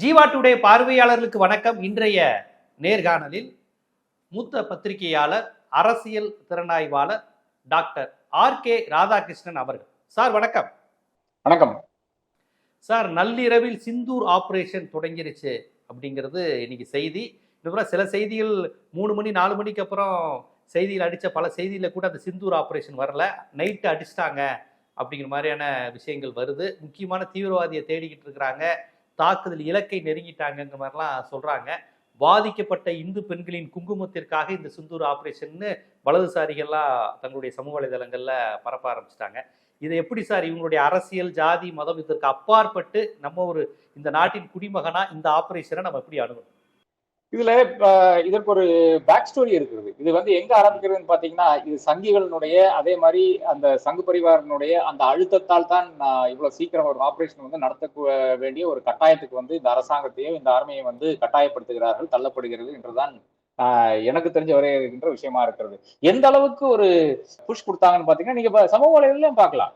Jeeva today பார்வையாளர்களுக்கு வணக்கம். இன்றைய நேர்காணலில் மூத்த பத்திரிகையாளர் அரசியல் திறனாய்வாளர் டாக்டர் ஆர் கே ராதாகிருஷ்ணன் அவர்கள். சார் வணக்கம். வணக்கம். சார் நள்ளிரவில் சிந்தூர் ஆபரேஷன் தொடங்கிருச்சு அப்படிங்கிறது இன்னைக்கு செய்தி. இதுபோல சில செய்திகள் மூணு மணி நாலு மணிக்கு அப்புறம் செய்தியில் அடித்த பல செய்தியில் கூட அந்த சிந்தூர் ஆபரேஷன் வரல. நைட்டு அடிச்சிட்டாங்க அப்படிங்கிற மாதிரியான விஷயங்கள் வருது. முக்கியமான தீவிரவாதியை தேடிக்கிட்டு இருக்கிறாங்க. தாக்குதல் இலக்கை நெருங்கிட்டாங்கங்கிற மாதிரிலாம் சொல்கிறாங்க பாதிக்கப்பட்ட இந்து பெண்களின் குங்குமத்திற்காக இந்த சிந்தூர் ஆப்ரேஷன்னு வலதுசாரிகள்லாம் தங்களுடைய சமூக வலைதளங்களில் பரப்ப ஆரம்பிச்சிட்டாங்க. இதை எப்படி சார் இவங்களுடைய அரசியல் ஜாதி மதம் இதற்கு அப்பாற்பட்டு நம்ம ஒரு இந்த நாட்டின் குடிமகனா இந்த ஆப்ரேஷனை நம்ம எப்படி அணுகணும்? இதுல இதற்கு ஒரு பேக் ஸ்டோரி இருக்கிறது. இது வந்து எங்க ஆரம்பிக்கிறதுன்னு பாத்தீங்கன்னா இது சங்கிகளினுடைய அதே மாதிரி அந்த சங்கு பரிவாரனுடைய அந்த அழுத்தத்தால் தான் நான் இவ்வளவு சீக்கிரம் ஒரு ஆபரேஷன் வந்து நடத்த வேண்டிய ஒரு கட்டாயத்துக்கு வந்து இந்த அரசாங்கத்தையும் இந்த ஆர்மையை வந்து கட்டாயப்படுத்துகிறார்கள் தள்ளப்படுகிறது என்றுதான் எனக்கு தெரிஞ்ச வரை இருக்கின்ற விஷயமா இருக்கிறது. எந்த அளவுக்கு ஒரு புஷ் கொடுத்தாங்கன்னு பாத்தீங்கன்னா நீங்க சமூக வலையிலும் பார்க்கலாம்.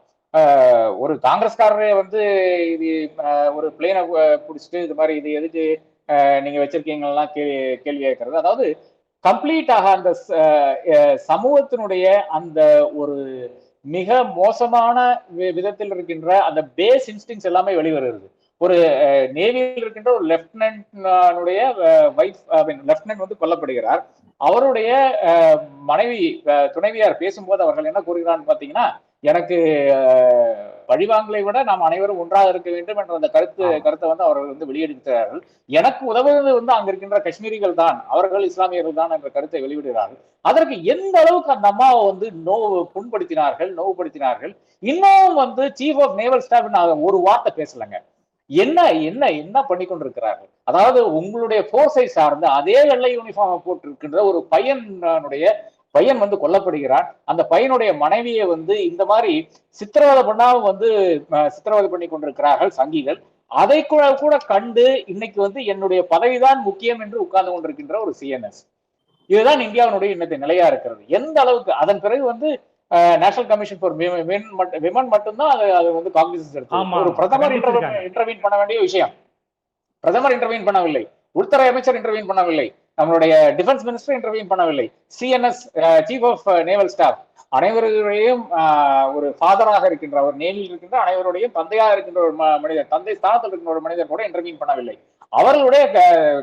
ஒரு காங்கிரஸ்காரரே வந்து இது ஒரு பிளேனை பிடிச்சிட்டு இது மாதிரி இது எதுக்கு நீங்க வச்சிருக்கீங்கலாம் கேள்வி கேள்வி கேட்கறது. அதாவது கம்ப்ளீட்டாக அந்த சமூகத்தினுடைய அந்த ஒரு மிக மோசமான வி- விதத்தில் இருக்கின்ற அந்த பேஸ் இன்ஸ்டிங்ஸ் எல்லாமே வெளிவருகிறது ஒரு நேவியில் இருக்கின்ற ஒரு லெப்டினன்ட் வைஃப் லெப்டினன்ட் வந்து கொல்லப்படுகிறார். அவருடைய மனைவி துணைவியார் பேசும்போது அவர்கள் என்ன கூறுகிறான்னு பாத்தீங்கன்னா எனக்கு பழிவாங்கலை விட நாம் அனைவரும் ஒன்றாக இருக்க வேண்டும் என்ற அந்த கருத்து. கருத்தை வந்து அவர்கள் வந்து வெளியிடுகிறார்கள். எனக்கு உதவுவது வந்து அங்க இருக்கின்ற காஷ்மீரிகள் தான் அவர்கள் இஸ்லாமியர்கள் தான் என்ற கருத்தை வெளியிடுகிறார்கள். அதற்கு எந்த அளவுக்கு அந்த அம்மாவை வந்து நோவு புண்படுத்தினார்கள் நோவுபடுத்தினார்கள்? இன்னும் வந்து சீஃப் ஆஃப் நேவல் ஸ்டாஃப் ஒரு வார்த்தை பேசலங்க. என்ன என்ன என்ன பண்ணி கொண்டிருக்கிறார்கள் அதாவது உங்களுடைய போர்ஸை சார்ந்து அதே வெள்ளை யூனிஃபார்ம் போட்டிருக்கின்ற ஒரு பையனுடைய பையன் வந்து கொல்லப்படுகிறான். அந்த பையனுடைய மனைவியை வந்து இந்த மாதிரி சித்திரவதை பண்ணாம வந்து சித்திரவதை பண்ணி கொண்டிருக்கிறார்கள் சங்கிகள். அதை கூட கூட கண்டு இன்னைக்கு வந்து என்னுடைய பதவிதான் முக்கியம் என்று உட்கார்ந்து கொண்டிருக்கின்ற ஒரு சிஎன்எஸ் இதுதான் இந்தியாவினுடைய இன்னைக்கு நிலையா இருக்கிறது. எந்த அளவுக்கு அதன் பிறகு வந்து நேஷனல் கமிஷன் ஃபார் விமன் மட்டும்தான் அது அது வந்து காங்கிரஸ் எடுத்து ஒரு பிரதமர். இன்டர்வீன் பண்ண வேண்டிய விஷயம். பிரதமர் இன்டர்வீன் பண்ணவில்லை. உள்துறை அமைச்சர் இன்டர்வீன் பண்ணவில்லை. நம்மளுடைய டிஃபென்ஸ் மினிஸ்டர் இன்டர்வியூ பண்ணவில்லை. CNS chief of naval staff அனைவருடையும் ஒரு ஃபாதராக இருக்கின்ற ஒரு நேவில் இருக்கின்ற அனைவருடையும் தந்தையாக இருக்கின்ற ஒரு மனிதர் தந்தை ஸ்தானத்தில் இருக்கின்ற ஒரு மனிதர் கூட இன்டர்வியூ பண்ணவில்லை. அவர்களுடைய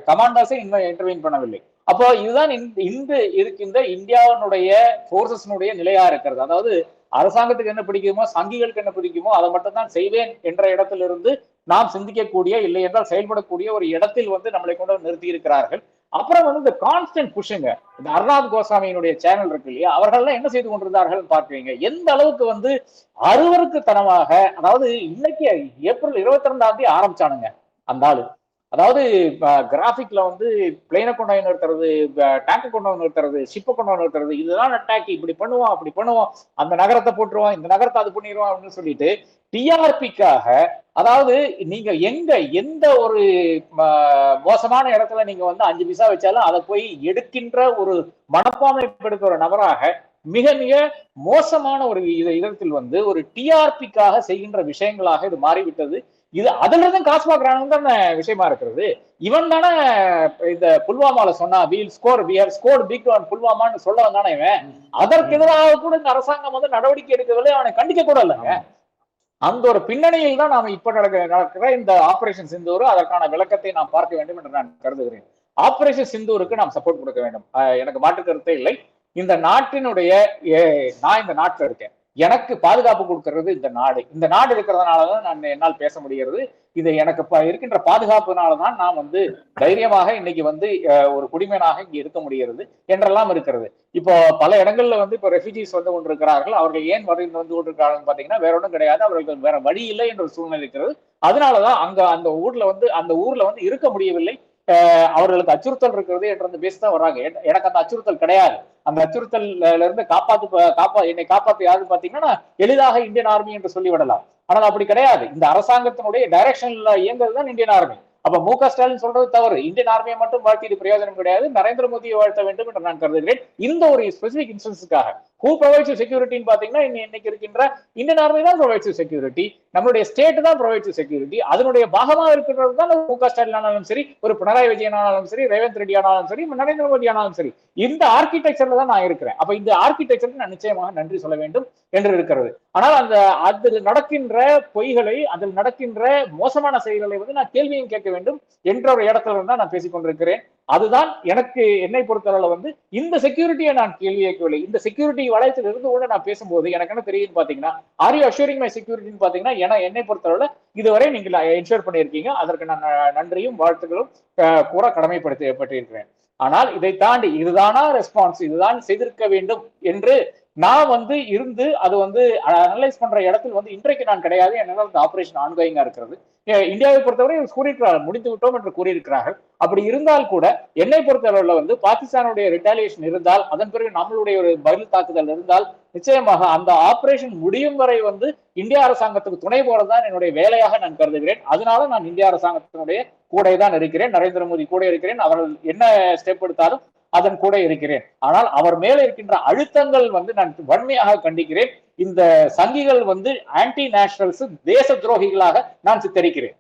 கமாண்டர்ஸை இன்டர்வியூ பண்ணவில்லை. அப்போ இதுதான் இந்த- இன்று இருக்கின்ற இந்தியாவினுடைய போர்சஸ்னுடைய நிலையா இருக்கிறது. அதாவது அரசாங்கத்துக்கு என்ன பிடிக்குமோ சங்கிகளுக்கு என்ன பிடிக்குமோ அதை மட்டும் தான் செய்வேன் என்ற இடத்திலிருந்து நாம் சிந்திக்கக்கூடிய இல்லை என்றால் செயல்படக்கூடிய ஒரு இடத்தில் வந்து நம்மளை கொண்டு நிறுத்தி இருக்கிறார்கள். அப்புறம் வந்து இந்த கான்ஸ்டன்ட் புஷுங்க இந்த அர்ணாத் கோசாமியினுடைய சேனல் இருக்கு இல்லையா அவர்கள்லாம் என்ன செய்து கொண்டிருந்தார்கள் பார்க்குறீங்க. எந்த அளவுக்கு வந்து அருவருக்கு தனமாக அதாவது இன்னைக்கு ஏப்ரல் இருபத்தி ரெண்டாம் தேதி ஆரம்பிச்சானுங்க அந்த ஆளு. அதாவது கிராஃபிக்ல வந்து பிளேனை கொண்டு வந்து நிறுத்துறது டேங்கை கொண்டு வந்து நிறுத்துறது ஷிப்பை கொண்டு வந்து நிறுத்துறது இதுதான் அட்டாக் இப்படி பண்ணுவோம் அப்படி பண்ணுவோம். அந்த நகரத்தை போட்டுருவோம் இந்த நகரத்தை அது பண்ணிடுவோம் அப்படின்னு சொல்லிட்டு டிஆர்பிக்காக அதாவது நீங்க எங்க எந்த ஒரு மோசமான இடத்துல நீங்க வந்து அஞ்சு பிசா வச்சாலும் அதை போய் எடுக்கின்ற ஒரு மனப்பான்மை ஒரு நபராக மிக மிக மோசமான ஒரு இத- இடத்தில் வந்து ஒரு டிஆர்பிக்காக செய்கின்ற விஷயங்களாக இது மாறிவிட்டது. இது அதுல இருந்து காசு பாக்குறாங்க விஷயமா இருக்கிறது. இவன் தானே இந்த புல்வாமால சொன்னா we'll score we have score big on புல்வாமான்னு சொல்ல வந்தானே இவன். அதற்கு எதிராக கூட இந்த அரசாங்கம் வந்து நடவடிக்கை எடுக்கவில்லை அவனை கண்டிக்க கூட இல்லைங்க. அந்த ஒரு பின்னணியில் தான் நாம் இப்ப நடக்க நடக்கிற இந்த ஆபரேஷன் சிந்தூர் அதற்கான விளக்கத்தை நாம் பார்க்க வேண்டும் என்று நான் கருதுகிறேன். ஆபரேஷன் சிந்தூருக்கு நாம் சப்போர்ட் கொடுக்க வேண்டும். எனக்கு மாற்று கருத்தே இல்லை. இந்த நாட்டினுடைய நான் இந்த நாட்டில் இருக்கேன். எனக்கு பாதுகாப்பு கொடுக்கறது இந்த நாடு. இந்த நாடு இருக்கிறதுனால தான் நான் என்னால் பேச முடிகிறது. இது எனக்கு இருக்கின்ற பாதுகாப்புனால தான் நான் வந்து தைரியமாக இன்னைக்கு வந்து ஒரு குடிமையனாக இங்கே இருக்க முடிகிறது என்றெல்லாம் இருக்கிறது. இப்போ பல இடங்கள்ல வந்து இப்போ ரெஃப்யூஜிஸ் வந்து கொண்டிருக்கிறார்கள். அவர்கள் ஏன் வரைந்து வந்து கொண்டிருக்கிறார்கள் பார்த்தீங்கன்னா வேற ஒன்றும் கிடையாது. அவர்களுக்கு வேற வழி இல்லை என்ற ஒரு சூழ்நிலை இருக்கிறது. அதனாலதான் அங்க அந்த ஊர்ல வந்து அந்த ஊர்ல வந்து இருக்க முடியவில்லை. அவர்களுக்கு அச்சுறுத்தல் இருக்கிறது என்ற அந்த பேசி தான் வர்றாங்க. எனக்கு அந்த அச்சுறுத்தல் கிடையாது. அந்த அச்சுறுத்தல்ல இருந்து காப்பாத்து காப்பா என்னை காப்பாத்து யாருன்னு பாத்தீங்கன்னா எளிதாக இந்தியன் ஆர்மி என்று சொல்லிவிடலாம். ஆனால் அப்படி கிடையாது. இந்த அரசாங்கத்தினுடைய டைரக்ஷன்ல இயங்குறது தான் இந்தியன் ஆர்மி அப்ப மு க ஸ்டாலின் சொல்றது தவறு. இந்தியன் ஆர்மியை மட்டும் வாழ்த்தியது பிரயோஜனம் கிடையாது. நரேந்திர மோடியை வாழ்த்த வேண்டும் என்று நான் கருதுகிறேன். இந்த ஒரு ஸ்பெசிபிக் இன்ஸ்டன்ஸுக்காக ஹூ ப்ரொவைட்ஸ் செக்யூரிட்டின்னு பாத்தீங்கன்னா இன்னைக்கு இருக்கின்ற இந்தியன் ஆர்மி தான் ப்ரொவைட்ஸ் செக்யூரிட்டி நம்மளுடைய ஸ்டேட் தான் ப்ரொவைட்ஸ் செக்யூரிட்டி அதனுடைய பாகமா இருக்கிறது தான் மு க ஸ்டாலின் ஆனாலும் சரி ஒரு பினராயி விஜயன் ஆனாலும் சரி ரேவந்த் ரெட்டி ஆனாலும் சரி நரேந்திர மோடி ஆனாலும் சரி. இந்த ஆர்கிடெக்சர்ல தான் நான் இருக்கிறேன். அப்ப இந்த ஆர்கிடெக்சருக்கு நான் நிச்சயமாக நன்றி சொல்ல வேண்டும் என்று இருக்கிறது. ஆனால் அந்த அதில் நடக்கின்ற பொய்களை அதில் நடக்கின்ற மோசமான செயல்களை வந்து நான் கேள்வியும் கேட்க வேண்டும் என்ற ஒரு இடத்துல இருந்தா நான் பேசிக்கொண்டிருக்கிறேன் அதுதான் எனக்கு என்னை பொறுத்தளவுல வந்து இந்த செக்யூரிட்டியை நான் கேள்வி கேட்கவில்லை. இந்த செக்யூரிட்டி வளையத்தில் இருந்து கூட நான் பேசும்போது எனக்கு என்ன தெரியுதுன்னு பாத்தீங்கன்னா ஆர் யூ அஷூரிங் மை செக்யூரிட்டின்னு பாத்தீங்கன்னா ஏன்னா என்னை பொறுத்தளவுல இதுவரை நீங்கள் என்ஷூர் பண்ணியிருக்கீங்க. அதற்கு நான் நன்றியும் வாழ்த்துக்களும் கூட கூற கடமைப்படுத்தப்பட்டிருக்கிறேன் ஆனால் இதை தாண்டி இதுதானா ரெஸ்பான்ஸ் இதுதான் செய்திருக்க வேண்டும் என்று நான் வந்து இருந்து அது வந்து அனலைஸ் பண்ற இடத்தில் வந்து இன்றைக்கு நான் கிடையாது. என்னால் அந்த ஆபரேஷன் ஆன்கோயிங்கா இருக்கிறது. இந்தியாவை பொறுத்தவரை கூறியிருக்கிறார்கள். முடித்து விட்டோம் என்று கூறியிருக்கிறார்கள். அப்படி இருந்தால் கூட என்னை பொறுத்தளவுல வந்து பாகிஸ்தானுடைய ரிட்டாலியேஷன் இருந்தால் அதன் பிறகு நம்மளுடைய ஒரு பதில் தாக்குதல் இருந்தால் நிச்சயமாக அந்த ஆபரேஷன் முடியும் வரை வந்து இந்திய அரசாங்கத்துக்கு துணை போறதுதான் என்னுடைய வேலையாக நான் கருதுகிறேன். அதனால நான் இந்திய அரசாங்கத்தினுடைய கூட தான் இருக்கிறேன். நரேந்திர மோடி கூட இருக்கிறேன். அவர்கள் என்ன ஸ்டெப் எடுத்தாலும் அதன் கூட இருக்கிறேன். ஆனால் அவர் மேல இருக்கின்ற அழுத்தங்கள் வந்து நான் வன்மையாக கண்டிக்கிறேன். இந்த சங்கிகள் வந்து ஆன்டி நேஷனல்ஸ் தேச துரோகிகளாக நான் சித்தரிக்கிறேன்.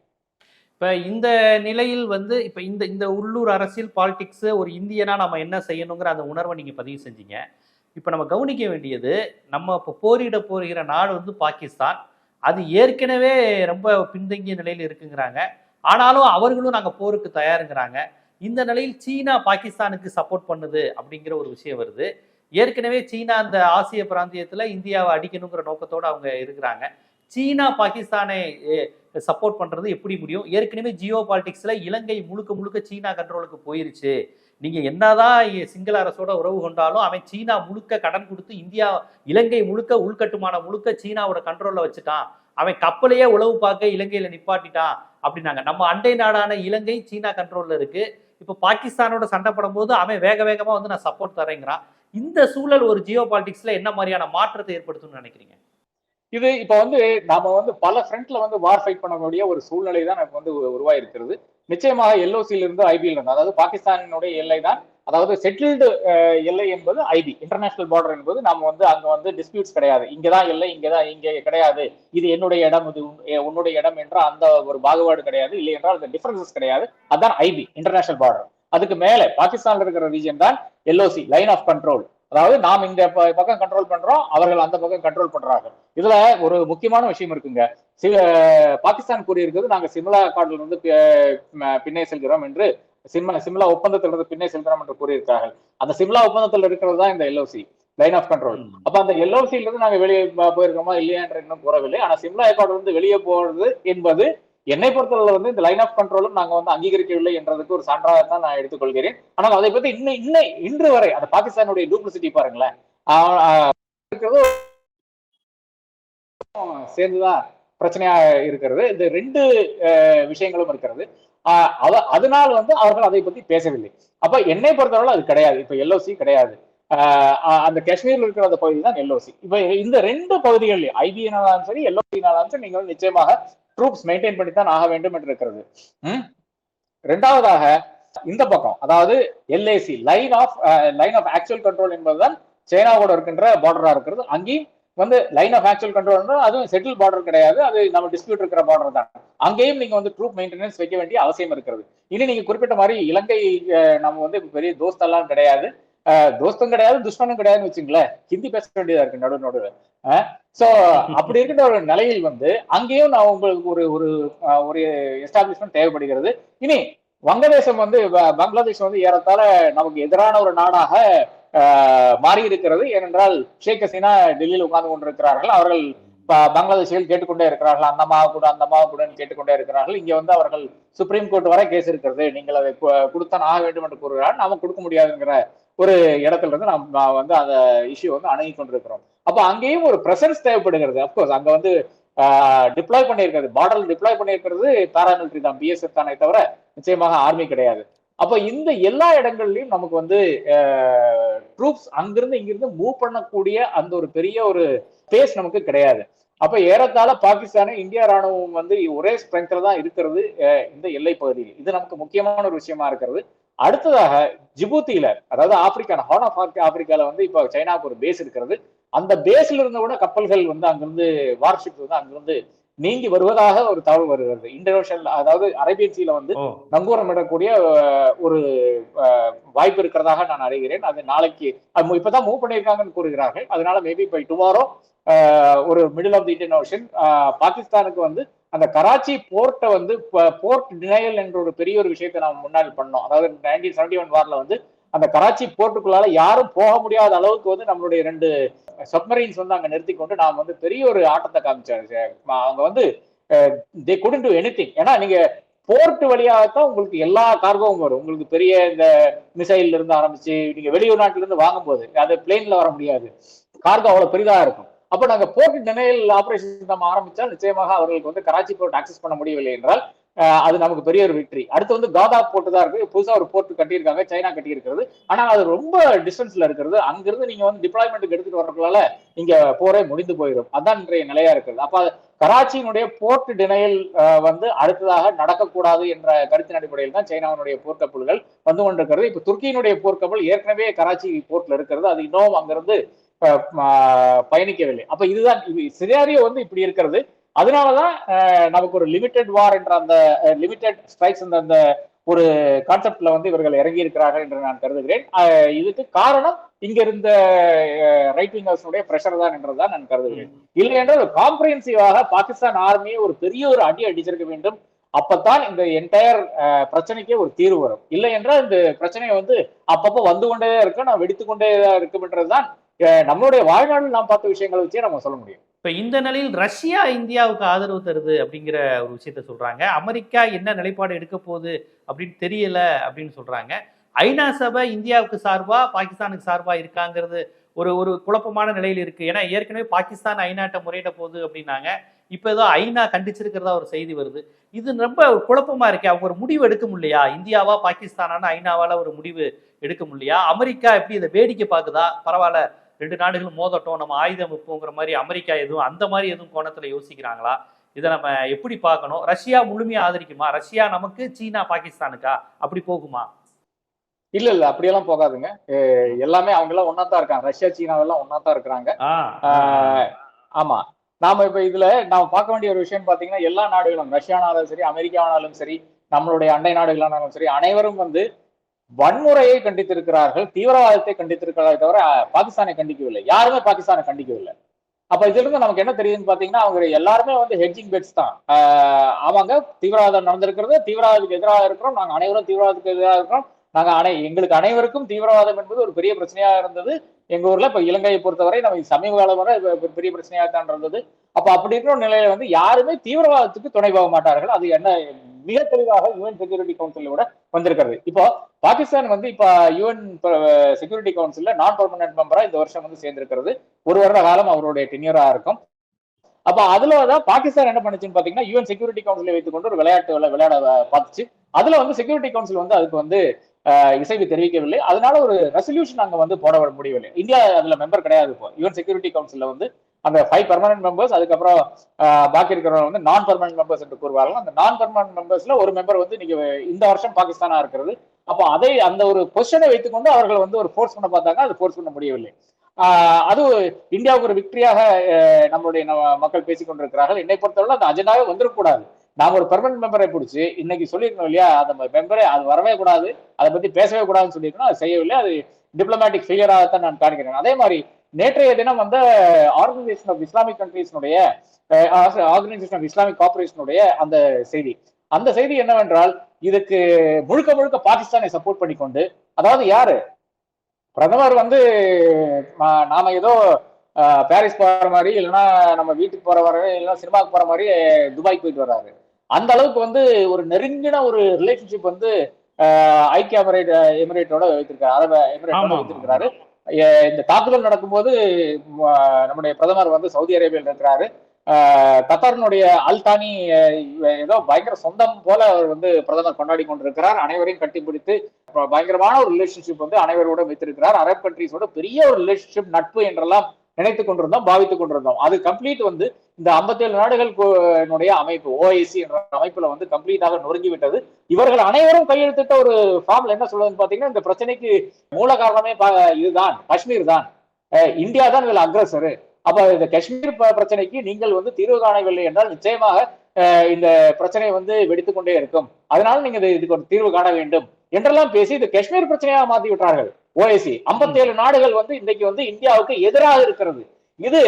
இப்ப இந்த நிலையில் வந்து இப்ப இந்த இந்த உள்ளூர் அரசியல் பாலிடிக்ஸ் ஒரு இந்தியனா நம்ம என்ன செய்யணுங்கிற அந்த உணர்வை நீங்க பதிவு செஞ்சீங்க. இப்ப நம்ம கவனிக்க வேண்டியது நம்ம இப்போ போரிட போகிற நாடு வந்து பாகிஸ்தான். அது ஏற்கனவே ரொம்ப பின்தங்கிய நிலையில் இருக்குங்கிறாங்க. ஆனாலும் அவர்களும் நாங்கள் போருக்கு தயாருங்கிறாங்க. இந்த நிலையில் சீனா பாகிஸ்தானுக்கு சப்போர்ட் பண்ணுது அப்படிங்கிற ஒரு விஷயம் வருது. ஏற்கனவே சீனா அந்த ஆசிய பிராந்தியத்தில் இந்தியாவை அடிக்கணுங்கிற நோக்கத்தோடு அவங்க இருக்கிறாங்க. சீனா பாகிஸ்தானை சப்போர்ட் பண்ணுறது எப்படி முடியும்? ஏற்கனவே ஜியோ பாலிட்டிக்ஸில் இலங்கை முழுக்க முழுக்க சீனா கண்ட்ரோலுக்கு போயிருச்சு. நீங்கள் என்னதான் சிங்கள அரசோட உறவு கொண்டாலும் அவன் சீனா முழுக்க கடன் கொடுத்து இந்தியா இலங்கை முழுக்க உள்கட்டுமானம் முழுக்க சீனாவோட கண்ட்ரோலில் வச்சுட்டான். அவன் கப்பலையே உளவு பார்க்க இலங்கையில் நிப்பாட்டிட்டான் அப்படின்னாங்க. நம்ம அண்டை நாடான இலங்கை சீனா கண்ட்ரோலில் இருக்குது இப்போ பாகிஸ்தானோட சண்டை படும்போது அவன் வேக வேகமாக வந்து நான் சப்போர்ட் தரேங்கிறான் இந்த சூழல் ஒரு ஜியோ பாலிடிக்ஸில் என்ன மாதிரியான மாற்றத்தை ஏற்படுத்தும்னு நினைக்கிறீங்க? இது இப்போ வந்து நாம வந்து பல ஃப்ரண்ட்ல வந்து வார் ஃபைட் பண்ணக்கூடிய ஒரு சூழ்நிலை தான் நமக்கு வந்து உருவாயிருக்கிறது. நிச்சயமாக எல்ஓசியில இருந்து ஐபிஎல் அதாவது பாகிஸ்தானினுடைய எல்லை தான் அதாவது செட்டில்டு எல்லை என்பது ஐபி இன்டர்நேஷனல் பார்டர் என்பது நம்ம வந்து அங்க வந்து டிஸ்பியூட்ஸ் கிடையாது. இங்கதான் இல்லை இங்கதான் இங்க கிடையாது. இது என்னுடைய இடம் இது உன்னுடைய இடம் என்ற அந்த ஒரு பாகுபாடு கிடையாது. இல்லை என்றால் அந்த டிஃபரன்சஸ் கிடையாது. அதான் ஐபி இன்டர்நேஷனல் பார்டர் அதுக்கு மேலே பாகிஸ்தான்ல இருக்கிற ரீஜன் தான் எல்ஓசி லைன் ஆஃப் கண்ட்ரோல் அதாவது நாம் இந்த ப- பக்கம் கண்ட்ரோல் பண்றோம் அவர்கள் அந்த பக்கம் கண்ட்ரோல் பண்றாங்க இதுல ஒரு முக்கியமான விஷயம் இருக்குங்க. சி- பாகிஸ்தான் கூறியிருக்கிறது நாங்க சிம்லா காட்டில் இருந்து பின்னே செல்கிறோம் என்று சிம்லா சிம்லா ஒப்பந்தத்திலிருந்து பின்னே செல்கிறோம் என்று கூறியிருக்கார்கள் அந்த சிம்லா ஒப்பந்தத்தில் இருக்கிறது தான் இந்த எல்ஓசி லைன் ஆஃப் கண்ட்ரோல் அப்ப அந்த எல்ஓசியில இருந்து நாங்க வெளியே போயிருக்கோமா இல்லையா என்று இன்னும் கூறவில்லை. ஆனா சிம்லா அக்கார்டு இருந்து வெளியே போறது என்பது என்னை பொறுத்தவரை வந்து இந்த லைன் ஆஃப் கண்ட்ரோலும் நாங்க வந்து அங்கீகரிக்கவில்லை என்றதுக்கு ஒரு சான்றாக தான் நான் எடுத்துக்கொள்கிறேன். ஆனால் அதை பத்தி இன்னும் இன்னும் இன்று வரை அந்த பாகிஸ்தானுடைய டூப்ளிசிட்டி பாருங்களேன். சேர்ந்துதான் பிரச்சனையா இருக்கிறது. இந்த ரெண்டு விஷயங்களும் இருக்கிறது. அதனால் வந்து அவர்கள் அதை பத்தி பேசவில்லை. அப்ப என்னை பொறுத்தவரை அது கிடையாது. இப்ப எல்ஓசி கிடையாது. ஆஹ் அந்த காஷ்மீர்ல இருக்கிற அந்த பகுதி தான் எல்ஓசி. இப்ப இந்த ரெண்டு பகுதிகள்லயும் ஐபிஎனாலும் சரி எல்ஓசினாலும் சரி நீங்கள் நிச்சயமாக ட்ரூப்ஸ் மெயின்டைன் பண்ணி தான் ஆக வேண்டும் என்று இருக்கிறது. ரெண்டாவதாக இந்த பக்கம் அதாவது LAC line of line of actual control என்பதுதான் சைனாவோட இருக்கின்ற பார்டரா இருக்கிறது. அங்கேயும் வந்து லைன் ஆஃப் ஆக்சுவல் கண்ட்ரோல் அதுவும் செட்டில் பார்டர் கிடையாது. அது நம்ம டிஸ்பியூட் இருக்கிற பார்டர் தான். அங்கேயும் நீங்க வந்து ட்ரூப் மெயின்டெனன்ஸ் வைக்க வேண்டிய அவசியம் இருக்கிறது. இனி நீங்க குறிப்பிட்ட மாதிரி இலங்கை நம்ம வந்து பெரிய தோஸ்தெல்லாம் கிடையாது. தோஸ்தும் கிடையாது துஷ்மனும் கிடையாதுன்னு வச்சுங்களேன். ஹிந்தி பேச வேண்டியதா இருக்கு நடு நடுவு சோ அப்படி இருக்கின்ற ஒரு நிலையில் வந்து அங்கேயும் நான் உங்களுக்கு ஒரு ஒரு ஒரு எஸ்டாப்ளிஷ்மெண்ட் தேவைப்படுகிறது. இனி வங்கதேசம் வந்து பங்களாதேஷ் வந்து ஏறத்தாழ நமக்கு எதிரான ஒரு நாடாக மாறி இருக்கிறது ஏனென்றால் ஷேக் ஹசீனா டெல்லியில் உட்கார்ந்து கொண்டிருக்கிறார்கள். அவர்கள் ப- பங்களாதேஷில் கேட்டுக்கொண்டே இருக்கிறார்கள். அந்த மாவு கூட அந்த மாவு கூட கேட்டுக்கொண்டே இருக்கிறார்கள். இங்க வந்து அவர்கள் சுப்ரீம் கோர்ட் வரை கேஸ் இருக்கிறது. நீங்கள் அதை கொடுத்தா கொடுத்தான் ஆக வேண்டும் என்று கூறுகிறார் நாம கொடுக்க முடியாதுங்கிற ஒரு இடத்துல இருந்து நாம் நான் வந்து அந்த இஷ்யூ வந்து அணுகி கொண்டிருக்கிறோம். அப்ப அங்கேயும் ஒரு பிரசன்ஸ் தேவைப்படுகிறது. அப்கோர்ஸ் அங்க வந்து டிப்ளாய் பண்ணியிருக்கிறது. பார்டர் டிப்ளாய் பண்ணியிருக்கிறது. பாராமிலிட்டரி தான். பிஎஸ்எஃப் தானே தவிர நிச்சயமாக ஆர்மி கிடையாது. அப்ப இந்த எல்லா இடங்கள்லயும் நமக்கு வந்து ட்ரூப்ஸ் அங்கிருந்து இங்கிருந்து மூவ் பண்ணக்கூடிய அந்த ஒரு பெரிய ஒரு ஸ்பேஸ் நமக்கு கிடையாது. அப்ப ஏறத்தாழ பாகிஸ்தானும் இந்தியா ராணுவம் வந்து ஒரே ஸ்ட்ரென்த்ல தான் இருக்கிறது இந்த எல்லை பகுதியில். இது நமக்கு முக்கியமான ஒரு விஷயமா இருக்கிறது. அடுத்ததாக ஜிபூத்தியில அதாவது ஆப்பிரிக்கா ஹார்ன் ஆஃப் ஆப்பிரிக்கால வந்து இப்போ சைனாவுக்கு ஒரு பேஸ் இருக்கிறது. அந்த பேஸ்ல இருந்த கூட கப்பல்கள் வந்து அங்கிருந்து வார்ஷிப் வந்து அங்கிருந்து நீங்கி வருவதாக ஒரு தகவல் வருகிறது. இந்தோனேஷியன் அதாவது அரேபியன் சீல வந்து ஓ. நங்கூரம் இடக்கூடிய அஹ், ஒரு வாய்ப்பு இருக்கிறதாக நான் அறிகிறேன். அது நாளைக்கு இப்பதான் மூவ் பண்ணியிருக்காங்கன்னு கூறுகிறார்கள். அதனால மேபி பை டுமாரோ ஒரு middle of the Indian Ocean பாகிஸ்தானுக்கு வந்து அந்த கராச்சி போர்ட்டை வந்து போர்ட் டினையல் என்ற ஒரு பெரிய ஒரு விஷயத்தை நாம் முன்னாடி பண்ணோம். அதாவது நைன்டீன் செவன்டி ஒன் வார்ல வந்து அந்த கராச்சி போர்ட்டுக்குள்ளால யாரும் போக முடியாத அளவுக்கு வந்து நம்மளுடைய ரெண்டு சப்மரீன்ஸ் வந்து அங்க நிறுத்தி கொண்டு நாம் வந்து பெரிய ஒரு ஆட்டத்தை காமிச்சாங்க அவங்க வந்து தே குடன் டு எனிதிங் ஏன்னா நீங்க போர்ட் வழியாகத்தான் உங்களுக்கு எல்லா கார்கோவும் வரும். உங்களுக்கு பெரிய இந்த மிசைல்ல இருந்து ஆரம்பிச்சு நீங்க வெளியூர் நாட்டுல இருந்து வாங்கும்போது அது பிளெயின்ல வர முடியாது. கார்கோ அவ்வளவு பெரிதா இருக்கும். அப்ப நாங்க போர்ட் நினைவில் ஆபரேஷன் நம்ம ஆரம்பிச்சா நிச்சயமாக அவர்களுக்கு வந்து கராச்சி போர்ட் ஆக்சஸ் பண்ண முடியவில்லை என்றால் அது நமக்கு பெரிய ஒரு விக்டரி அடுத்து வந்து காதா போர்ட் தான் இருக்கு. புதுசா ஒரு போர்ட் கட்டியிருக்காங்க சைனா கட்டியிருக்கிறது. ஆனா அது ரொம்ப டிஸ்டன்ஸ்ல இருக்கிறது. அங்கிருந்து நீங்க வந்து டிப்ளாய்மெண்ட்டுக்கு எடுத்துட்டு வரதுனால நீங்க போரே முடிந்து போயிடும் அதான் இன்றைய நிலையா இருக்கிறது அப்ப கராச்சியினுடைய போர்ட் டினையல் வந்து அடுத்ததாக நடக்கக்கூடாது என்ற கருத்தின் அடிப்படையில் தான் சைனாவினுடைய போர்க்கப்பல்கள் வந்து கொண்டிருக்கிறது. இப்ப துருக்கியினுடைய போர்க்கப்பல் ஏற்கனவே கராச்சி போர்ட்ல இருக்கிறது. அது இன்னும் அங்கிருந்து பயணிக்கவில்லை. அப்ப இதுதான் சினாரியோ வந்து இப்படி இருக்கிறது. அதனாலதான் நமக்கு ஒரு லிமிடெட் வார் என்ற அந்த லிமிடெட் ஸ்ட்ரைக்ஸ் அந்த அந்த ஒரு கான்செப்ட்ல வந்து இவர்கள் இறங்கி இருக்கிறார்கள் என்று நான் கருதுகிறேன். இதுக்கு காரணம் இங்க இருந்த ரைட் விங்கர்ஸுடைய பிரஷர் தான் என்றுதான் நான் கருதுகிறேன். இல்லை என்றால் காம்ப்ரிஹென்சிவாக பாகிஸ்தான் ஆர்மியை ஒரு பெரிய ஒரு அடி அடிச்சிருக்க வேண்டும். அப்பத்தான் இந்த என்டையர் பிரச்சனைக்கே ஒரு தீர்வு வரும். இல்லை என்றால் இந்த பிரச்சனை வந்து அப்பப்போ வந்து கொண்டே இருக்கும் நான் வெடித்து கொண்டே இருக்கும் என்றதுதான் அஹ், நம்மளுடைய வாழ்நாளில் நாம் பார்த்த விஷயங்களை வச்சே நம்ம சொல்ல முடியும். இப்போ இந்த நிலையில் ரஷ்யா இந்தியாவுக்கு ஆதரவு தருது அப்படிங்கிற ஒரு விஷயத்த சொல்றாங்க. அமெரிக்கா என்ன நிலைப்பாடு எடுக்க போகுது அப்படின்னு தெரியல அப்படின்னு சொல்றாங்க. ஐநா சபை இந்தியாவுக்கு சார்பா பாகிஸ்தானுக்கு சார்பா இருக்காங்கிறது ஒரு ஒரு குழப்பமான நிலையில் இருக்கு. ஏன்னா ஏற்கனவே பாகிஸ்தான் ஐநாட்ட முறையிட போகுது அப்படின்னாங்க. இப்போ ஏதோ ஐநா கண்டிச்சிருக்கிறதா ஒரு செய்தி வருது. இது ரொம்ப குழப்பமாக குழப்பமா இருக்கு. அவங்க ஒரு முடிவு எடுக்க முடியலையா? இந்தியாவா பாகிஸ்தானான ஐநாவால ஒரு முடிவு எடுக்க முடியலையா? அமெரிக்கா எப்படி இதை வேடிக்கை பார்க்குதா? பரவாயில்ல ரெண்டு நாடுகளும் மோதட்டும் நம்ம ஆயுதம் வைப்போங்கிற மாதிரி அமெரிக்கா எதுவும் அந்த மாதிரி எதுவும் கோணத்துல யோசிக்கிறாங்களா? இதை நம்ம எப்படி பார்க்கணும்? ரஷ்யா முழுமையா ஆதரிக்குமா? ரஷ்யா நமக்கு சீனா பாகிஸ்தானுக்கா? அப்படி போகுமா? இல்ல இல்ல அப்படியெல்லாம் போகாதுங்க. எல்லாமே அவங்க எல்லாம் ஒன்னா தான் இருக்காங்க. ரஷ்யா சீனா எல்லாம் ஒன்னா தான் இருக்கிறாங்க ஆமா. நாம இப்ப இதுல நாம பார்க்க வேண்டிய ஒரு விஷயம் பாத்தீங்கன்னா எல்லா நாடுகளும் ரஷ்யானாலும் சரி அமெரிக்காவானாலும் சரி நம்மளுடைய அண்டை நாடுகளானாலும் சரி அனைவரும் வந்து வன்முறையை கண்டித்திருக்கிறார்கள் தீவிரவாதத்தை கண்டித்திருக்கிறார்கள் தவிர பாகிஸ்தானை கண்டிக்கவில்லை. யாருமே பாகிஸ்தானை கண்டிக்கவில்லை. அப்ப இதுல இருந்து நமக்கு என்ன தெரியுதுன்னு பாத்தீங்கன்னா அவங்க எல்லாருமே வந்து ஹெட்ஜிங் பெட்ஸ் தான். ஆஹ், அவங்க தீவிரவாதம் நடந்திருக்கிறது தீவிரவாதத்துக்கு எதிராக இருக்கிறோம் நாங்க அனைவரும் தீவிரவாதத்துக்கு எதிராக இருக்கிறோம். நாங்க அனை எங்களுக்கு அனைவருக்கும் தீவிரவாதம் என்பது ஒரு பெரிய பிரச்சனையா இருந்தது. எங்க ஊர்ல இப்ப இலங்கையை பொறுத்தவரை நம்ம சமீப காலம் ஒரு பெரிய பிரச்சனையா தான் இருந்தது. அப்ப அப்படி இருக்கிற நிலையில வந்து யாருமே தீவிரவாதத்துக்கு துணை போக மாட்டார்கள். அது என்ன மிக தெளிவாக யூஎன் செக்யூரிட்டி கவுன்சில் கூட வந்திருக்கிறது. இப்போ பாகிஸ்தான் வந்து இப்ப யூஎன் செக்யூரிட்டி கவுன்சில்ல நான் பர்மனன்ட் மெம்பரா இந்த வருஷம் வந்து சேர்ந்திருக்கிறது. ஒரு வருட காலம் அவருடைய டென்யூரா இருக்கும். அப்ப அதுலதான் பாகிஸ்தான் என்ன பண்ணுச்சுன்னு பாத்தீங்கன்னா யுஎன் செக்யூரிட்டி கவுன்சிலை வைத்துக்கொண்டு ஒரு விளையாட்டு விளையாட பார்த்துச்சு. அதுல வந்து செக்யூரிட்டி கவுன்சில் வந்து அதுக்கு வந்து இசைவு தெரிவிக்கவில்லை. அதனால ஒரு ரெசல்யூஷன் அங்க வந்து போட முடியவில்லை. இந்தியா அதுல மெம்பர் கிடையாது இப்போ. யுஎன் செக்யூரிட்டி கவுன்சில்ல வந்து அந்த ஃபைவ் பர்மனன்ட் மெம்பர்ஸ் அதுக்கப்புறம் பாக்கி இருக்கிறவங்க வந்து நான் பர்மனன்ட் மெம்பர்ஸ் என்று கூறுவார்கள். அந்த நான் பர்மனன்ட் மெம்பர்ஸ்ல ஒரு மெம்பர் வந்து நீங்க இந்த வருஷம் பாகிஸ்தானா இருக்கிறது. அப்போ அதை அந்த ஒரு பொசிஷனை வைத்துக்கொண்டு அவர்கள் வந்து ஒரு ஃபோர்ஸ் பண்ண பார்த்தாங்க. அது ஃபோர்ஸ் பண்ண முடியவில்லை. அது இந்தியாவுக்கு ஒரு விக்டரியாக நம்மளுடைய நம்ம மக்கள் பேசிக்கொண்டிருக்கிறார்கள் என்னை பொறுத்தவரை அந்த அஜெண்டாவே வந்துடக்கூடாது நாம ஒரு பெர்மனன்ட் மெம்பரை பிடிச்சி இன்னைக்கு சொல்லியிருக்கோம் இல்லையா அந்த மெம்பரே அது வரவே கூடாது அதை பத்தி பேசவே கூடாதுன்னு சொல்லியிருக்கணும் அது செய்யவில்லை அது டிப்ளமேட்டிக் ஃபெயிலியராகத்தான் நான் காண்கிறேன். அதே மாதிரி நேற்றைய தினம் வந்து ஆர்கனைசேஷன் ஆஃப் இஸ்லாமிக் கண்ட்ரீஸ்னுடைய ஆர்கனைசேஷன் ஆஃப் இஸ்லாமிக் கார்பரேஷனுடைய அந்த செய்தி. அந்த செய்தி என்னவென்றால் இதுக்கு முழுக்க முழுக்க பாகிஸ்தானை சப்போர்ட் பண்ணிக்கொண்டு அதாவது யாரு? பிரதமர் வந்து நாம ஏதோ பாரிஸ் போற மாதிரி இல்லைன்னா நம்ம வீட்டுக்கு போற மாதிரி இல்லைன்னா சினிமாவுக்கு போற மாதிரி துபாய்க்கு போயிட்டு வர்றாரு. அந்த அளவுக்கு வந்து ஒரு நெருங்கின ஒரு ரிலேஷன்ஷிப் வந்து ஐக்கிய எமிரேட் எமிரேட்டோட வைத்திருக்காரு. அரபு எமிரேட்டோட. வைத்திருக்கிறாரு. இந்த தாக்குதல் நடக்கும்போது நம்முடைய பிரதமர் வந்து சவுதி அரேபியாவில் இருக்கிறாரு. கத்தாரினுடைய அல்தானி ஏதோ பயங்கர சொந்தம் போல அவர் வந்து பிரதமர் கொண்டாடி கொண்டிருக்கிறார். அனைவரையும் கட்டிப்பிடித்து பயங்கரமான ஒரு ரிலேஷன்ஷிப் வந்து அனைவரோட வைத்திருக்கிறார். அரப் கண்ட்ரீஸோட பெரிய ஒரு ரிலேஷன்ஷிப் நட்பு என்றெல்லாம் நினைத்துக் கொண்டிருந்தோம் பாவித்துக் கொண்டிருந்தோம். அது கம்ப்ளீட் வந்து இந்த 57 நாடுகளுடைய அமைப்பு ஓஐசி என்ற அமைப்புல வந்து கம்ப்ளீட்டாக நொறுங்கி விட்டது. இவர்கள் அனைவரும் கையெழுத்திட்ட ஒரு ஃபார்ம்ல என்ன சொல்றதுன்னு பாத்தீங்கன்னா இந்த பிரச்சனைக்கு மூல காரணமே பா- இதுதான் காஷ்மீர் தான். இந்தியா தான் இதுல அக்ரஸரு அப்ப இந்த காஷ்மீர் பிரச்சனைக்கு நீங்கள் வந்து தீர்வு காணவில்லை என்றால் நிச்சயமாக இந்த பிரச்சனை வந்து வெடித்துக்கொண்டே இருக்கும். அதனால நீங்க இதுக்கு ஒரு தீர்வு காண வேண்டும். என்றெல்லாம் பேசி இந்த காஷ்மீர் பிரச்சனையாக மாத்தி விட்டார்கள். ஓஎஸ்சி 57 நாடுகள் வந்து இன்னைக்கு வந்து இந்தியாவுக்கு எதிராக இருக்கிறது. இது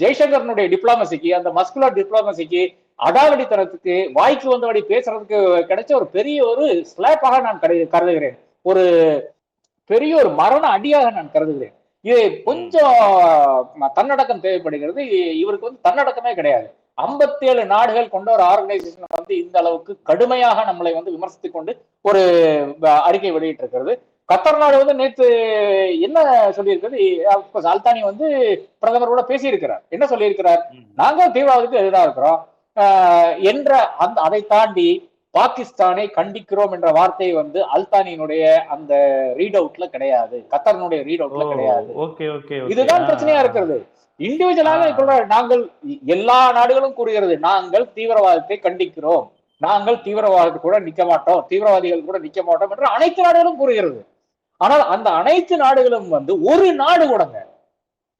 ஜெய்சங்கரனுடைய டிப்ளமசிக்கு அந்த மஸ்குலர் டிப்ளமசிக்கு அடாவடித்தனத்துக்கு வாய்க்கு வந்தபடி பேசுறதுக்கு கிடைச்ச ஒரு பெரிய ஒரு ஸ்லாப்பாக நான் கருதுகிறேன். ஒரு பெரிய ஒரு மரண அடியாக நான் கருதுகிறேன். இது கொஞ்சம் தன்னடக்கம் தேவைப்படுகிறது. இவருக்கு வந்து தன்னடக்கமே கிடையாது. 57 நாடுகள் கொண்ட ஒரு ஆர்கனைசேஷன் வந்து இந்த அளவுக்கு கடுமையாக நம்மளை வந்து விமர்சித்துக் கொண்டு ஒரு அறிக்கை வெளியிட்டு இருக்கிறது கத்தர் நாடு வந்து நேத்து என்ன சொல்லியிருக்கிறது? அப்கோர்ஸ் அல்தானி வந்து பிரதமரோட பேசியிருக்கிறார். என்ன சொல்லியிருக்கிறார்? ம். நாங்க தீவிரவாதத்துக்கு எதிராக இருக்கிறோம். என்ற அந்த அதை தாண்டி பாகிஸ்தானை கண்டிக்கிறோம் என்ற வார்த்தை வந்து அல்தானியினுடைய அந்த ரீட் அவுட்ல கிடையாது. கத்தர்னுடைய ரீட் அவுட்ல கிடையாது. இதுதான் பிரச்சனையா இருக்கிறது. இண்டிவிஜுவலாக. சொல்ற நாங்கள் எல்லா நாடுகளும் கூறுகிறது நாங்கள் தீவிரவாதத்தை கண்டிக்கிறோம். நாங்கள் தீவிரவாதத்தை கூட நிக்க மாட்டோம் தீவிரவாதிகள் கூட நிக்க மாட்டோம் என்று அனைத்து நாடுகளும் கூறுகிறது. ஆனால் அந்த அனைத்து நாடுகளும் வந்து ஒரு நாடு கூடங்க.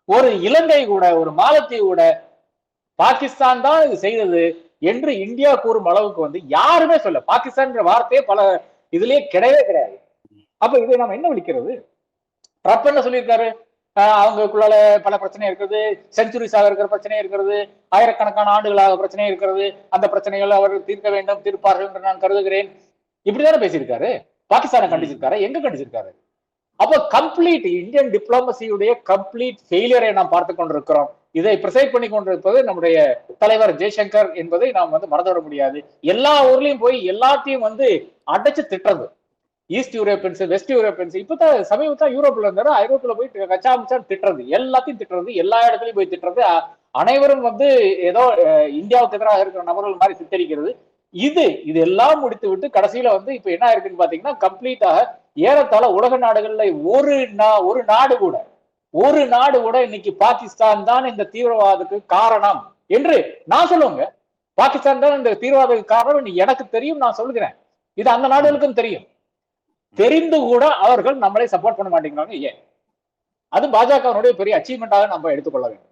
ஒரு இலங்கை கூட ஒரு மாலத்தீவு கூட பாகிஸ்தான் தான் இது செய்தது. என்று இந்தியா கூறும் அளவுக்கு வந்து யாருமே சொல்ல பாகிஸ்தான் வார்த்தையே பல இதுலயே கிடையவே கிடையாது. அப்ப இதை நம்ம என்ன விളിக்கிறது ட்ரம்ப் என்ன சொல்லியிருக்காரு? அவங்களுக்குள்ளால பல பிரச்சனை இருக்குது. செஞ்சுரிஸாக இருக்கிற பிரச்சனை இருக்கிறது. ஆயிரக்கணக்கான ஆண்டுகளாக பிரச்சனை இருக்கிறது. அந்த பிரச்சனைகளை அவர்கள் தீர்க்க வேண்டும் தீர்ப்பார்கள் என்று நான் கருதுகிறேன். இப்படிதானே பேசியிருக்காரு? பாகிஸ்தானை கண்டிச்சிருக்காரு? எங்க கண்டிச்சிருக்காரு? அப்போ கம்ப்ளீட் இந்தியன் டிப்ளமசியுடைய கம்ப்ளீட் ஃபெயிலியரை நாம் பார்த்து கொண்டிருக்கிறோம். இதை ப்ரிசைட் பண்ணி கொண்டிருப்பது நம்முடைய தலைவர் ஜெய்சங்கர் என்பதை நாம் வந்து மறந்துவிட முடியாது. எல்லா ஊர்லயும் போய் எல்லாத்தையும் வந்து அடைச்சு திட்டுறது. ஈஸ்ட் யூரோப்பியன்ஸ் வெஸ்ட் யூரோப்பியன்ஸ் இப்பதான் சமீபத்தான் யூரோப்ல இருந்தாரு ஐரோப்பில போய் கச்சா மிச்சா திட்டுறது. எல்லாத்தையும் திட்டுறது. எல்லா இடத்துலயும் போய் திட்டுறது. அனைவரும் வந்து ஏதோ இந்தியாவுக்கு எதிராக இருக்கிற நபர்கள் மாதிரி சித்தரிக்கிறது. இது இது எல்லாம் முடித்து விட்டு கடைசியில வந்து இப்ப என்ன இருக்குன்னு பாத்தீங்கன்னா கம்ப்ளீட்டாக ஏறத்தாழ உலக நாடுகள்ல ஒரு நா- ஒரு நாடு கூட ஒரு நாடு கூட இன்னைக்கு பாகிஸ்தான் தான் இந்த தீவிரவாதத்துக்கு காரணம் என்று நான் சொல்லுவேங்க. பாகிஸ்தான் தான் இந்த தீவிரவாதத்துக்கு காரணம் எனக்கு தெரியும் நான் சொல்லுகிறேன். இது அந்த நாடுகளுக்கும் தெரியும். தெரிந்து கூட அவர்கள் நம்மளை சப்போர்ட் பண்ண மாட்டேங்கிறாங்க ஏன்? அது பாஜகவினுடைய பெரிய அச்சீவ்மெண்டாக நம்ம எடுத்துக்கொள்ள வேண்டும்.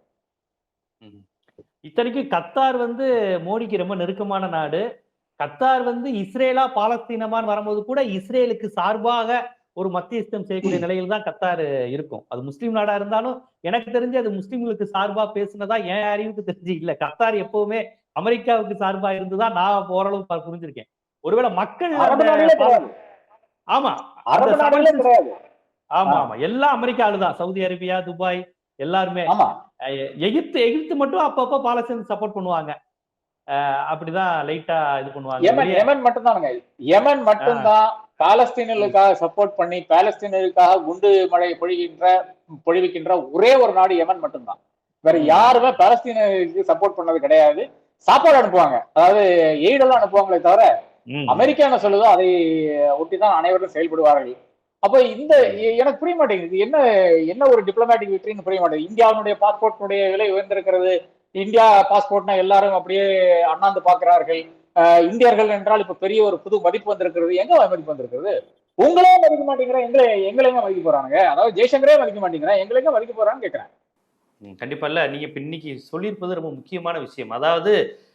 இத்தனைக்கும் கத்தார் வந்து மோடிக்கு ரொம்ப நெருக்கமான நாடு. கத்தார் வந்து இஸ்ரேலா பாலஸ்தீனமான்னு வரும்போது கூட இஸ்ரேலுக்கு சார்பாக ஒரு மத்தியஸ்தம் செய்யக்கூடிய நிலையில் தான் கத்தார் இருக்கும். அது முஸ்லீம் நாடா இருந்தாலும் எனக்கு தெரிஞ்சு அது முஸ்லீம்களுக்கு சார்பா பேசுனதா என் அறிவுக்கு தெரிஞ்சு இல்ல. கத்தார் எப்பவுமே அமெரிக்காவுக்கு சார்பா இருந்துதான் நான் ஓரளவு புரிஞ்சிருக்கேன். ஒருவேளை மக்கள் ஆமா. ஆமா. ஆமா. எல்லாம் அமெரிக்கா ஆளுதான் சவுதி அரேபியா துபாய் எல்லாருமே. எகிப்து எகிப்து மட்டும் அப்பப்போ பாலஸ்தீன் சப்போர்ட் பண்ணுவாங்க. அப்படிதான் லைட்டா இது பண்ணுவாங்க. யமன் யமன் மட்டும்தானுங்க. யமன் மட்டும்தான் பாலஸ்தீனர்களுக்காக சப்போர்ட் பண்ணி பாலஸ்தீனர்களுக்காக குண்டு மழை பொழிகின்ற பொழிவிக்கின்ற ஒரே ஒரு நாடு யமன் மட்டும்தான். வேற. யாருமே பாலஸ்தீனருக்கு சப்போர்ட் பண்ணது கிடையாது. சாப்பாடு அனுப்புவாங்க. அதாவது எய்டெல்லாம் அனுப்புவாங்களே தவிர. அமெரிக்கா என்ன சொல்லுதோ அதை ஒட்டிதான் அனைவரும் செயல்படுவார்கள். அப்ப இந்த எனக்கு புரிய மாட்டேங்குது. என்ன என்ன ஒரு டிப்ளமேட்டிக் விக்டரின்னு புரிய மாட்டேங்குது. இந்தியாவினுடைய பாஸ்போர்ட்டினுடைய விலை உயர்ந்திருக்கிறது. இந்தியா பாஸ்போர்ட்னா எல்லாரும் அப்படியே அண்ணாந்து பார்க்கிறார்கள். இந்தியர்கள் என்றால் இப்ப பெரிய ஒரு புது மதிப்பு வந்திருக்கிறது. எங்க மதிப்பு வந்திருக்கிறது? உங்களே மதிக்க மாட்டேங்கிற? எங்களை எங்களை எங்க மதிக்க போறாங்க அதாவது ஜெய்சங்கரே மதிக்க மாட்டேங்கிறேன் எங்களை எங்க மதிக்க போறான்னு கேட்கிறேன் ம், கண்டிப்பா இல்ல. நீங்க இப்ப இன்னைக்கு சொல்லியிருப்பது ரொம்ப முக்கியமான விஷயம். அதாவது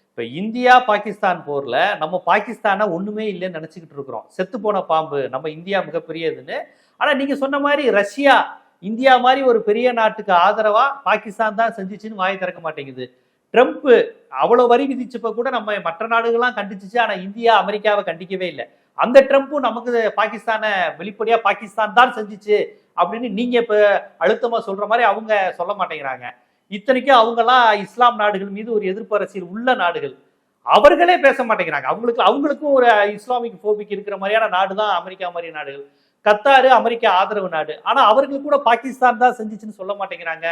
இப்ப இந்தியா பாகிஸ்தான் போர்ல நம்ம பாகிஸ்தானை ஒண்ணுமே இல்லைன்னு நினைச்சுக்கிட்டு இருக்கிறோம். செத்து போன பாம்பு நம்ம இந்தியா மிகப்பெரியதுன்னு. ஆனா நீங்க சொன்ன மாதிரி ரஷ்யா இந்தியா மாதிரி ஒரு பெரிய நாட்டுக்கு ஆதரவா பாகிஸ்தான் தான் செஞ்சிச்சுன்னு வாயை திறக்க மாட்டேங்குது. ட்ரம்ப் அவ்வளவு வரி விதிச்சப்ப கூட நம்ம மற்ற நாடுகள்லாம் கண்டிச்சுச்சு ஆனா இந்தியா அமெரிக்காவை கண்டிக்கவே இல்லை. அந்த ட்ரம்ப்பும் நமக்கு பாகிஸ்தானை வெளிப்படையா பாகிஸ்தான் தான் செஞ்சிச்சு அப்படின்னு நீங்க இப்ப அழுத்தமா சொல்ற மாதிரி அவங்க சொல்ல மாட்டேங்கிறாங்க. இத்தனைக்கும் அவங்கெல்லாம் இஸ்லாம் நாடுகள் மீது ஒரு எதிர்ப்பு அரசியல் உள்ள நாடுகள். அவர்களே பேச மாட்டேங்கிறாங்க. அவங்களுக்கு அவங்களுக்கும் ஒரு இஸ்லாமிக் போபிக் இருக்கிற மாதிரியான நாடு தான் அமெரிக்கா மாதிரி நாடுகள். கத்தாரு அமெரிக்கா ஆதரவு நாடு. ஆனா அவர்கள் கூட பாகிஸ்தான் தான் செஞ்சிச்சுன்னு சொல்ல மாட்டேங்கிறாங்க.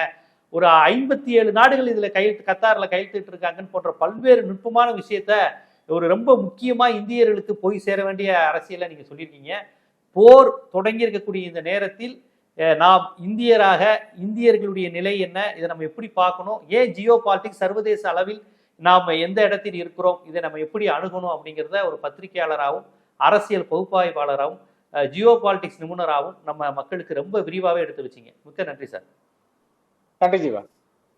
ஒரு ஐம்பத்தி ஏழு நாடுகள் இதுல கையெழுத்து கத்தார்ல கையெழுத்திட்டு இருக்காங்கன்னு போன்ற பல்வேறு நுட்பமான விஷயத்த ஒரு ரொம்ப முக்கியமா இந்தியர்களுக்கு போய் சேர வேண்டிய அரசியலை நீங்க சொல்லியிருக்கீங்க. போர் தொடங்கி இருக்கக்கூடிய இந்த நேரத்தில் நாம் இந்தியராக இந்தியர்களுடைய நிலை என்ன இதை நம்ம எப்படி பார்க்கணும் ஏன் ஜியோ பாலிட்டிக்ஸ் சர்வதேச அளவில் நாம் எந்த இடத்தில் இருக்கிறோம் இதை நம்ம எப்படி அணுகணும் அப்படிங்கிறத ஒரு பத்திரிகையாளராகவும் அரசியல் பகுப்பாய்வாளராகவும் ஜியோ பாலிடிக்ஸ் நிபுணராகவும் நம்ம மக்களுக்கு ரொம்ப விரிவாகவே எடுத்து வச்சிங்க. மிக்க நன்றி சார். நன்றி ஜீவா.